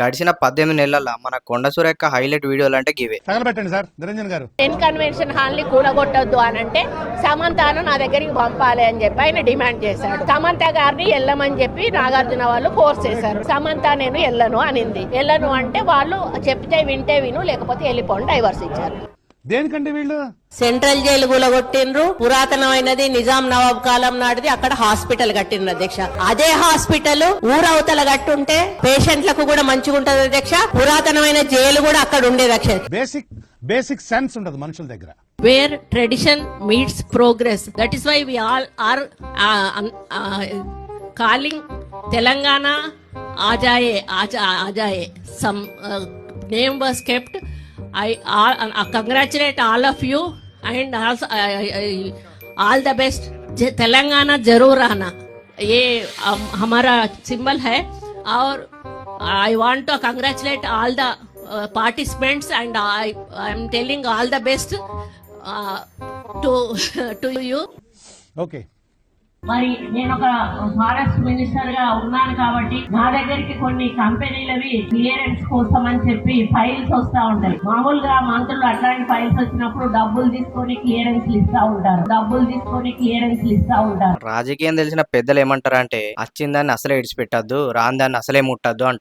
గడిచిన పద్దెనిమిది నెలల మన కొండ సురేఖ హైలైట్ వీడియోలు అంటే గివే. తగలబెట్టండి సార్ నిరంజన్ గారు. టెన్ కన్వెన్షన్ హాల్ని కూలగొట్టొద్దు అని అంటే సమంతను నా దగ్గరికి పంపాలి అని చెప్పి ఆయన డిమాండ్ చేశాడు. సమంత గారిని వెళ్ళమని చెప్పి నాగార్జున వాళ్ళు ఫోర్స్ చేశారు. సమంత నేను వెళ్ళను అనింది. వెళ్ళను అంటే వాళ్ళు చెప్తే వింటే విను లేకపోతే వెళ్ళిపోండి డైవర్స్ ఇచ్చారు. దేనికండి వీళ్ళు? సెంట్రల్ జైలు కూలగొట్టిండ్రు పురాతనమైనది నిజాం నవాబ్ కాలం నాటిది. అక్కడ హాస్పిటల్ కట్టిండ్రు అధ్యక్ష. అదే హాస్పిటల్ ఊరవతల కట్టుంటే పేషెంట్లకు కూడా మంచిగా ఉంటది అధ్యక్ష. పురాతనమైన జైలు కూడా అక్కడ ఉండేది అధ్యక్ష బేసిక్ బేసిక్ సెన్స్ ఉండదు మనుషుల దగ్గర. Where tradition meets progress. That is why we all are uh, um, uh, calling Telangana Ajaye, Aja, Ajaye. Some uh, name was kept. I all, uh, congratulate all of you and also uh, uh, all the best. ज- तेलंगाना जरूर आना ये um, हमारा symbol है और I want to congratulate all the participants and I am telling all the best uh, to to you. Okay మరి నేను ఒక ఫారెస్ట్ మినిస్టర్గా ఉన్నాను కాబట్టి నా దగ్గరికి కొన్ని కంపెనీలవి క్లియరెన్స్ కోసం అని చెప్పి ఫైల్స్ వస్తా ఉంటాయి. మామూలుగా మంత్రులు అట్లాంటి ఫైల్స్ వచ్చినప్పుడు డబ్బులు తీసుకొని క్లియరెన్స్ ఇస్తా ఉంటారు. డబ్బులు తీసుకొని క్లియరెన్స్ ఇస్తా ఉంటారు. రాజకీయం తెలిసిన పెద్దలు ఏమంటారు అంటే వచ్చిందాన్ని అసలే ఇడిచిపెట్టద్దు రాని దాన్ని అసలే ముట్టద్దు అంటారు.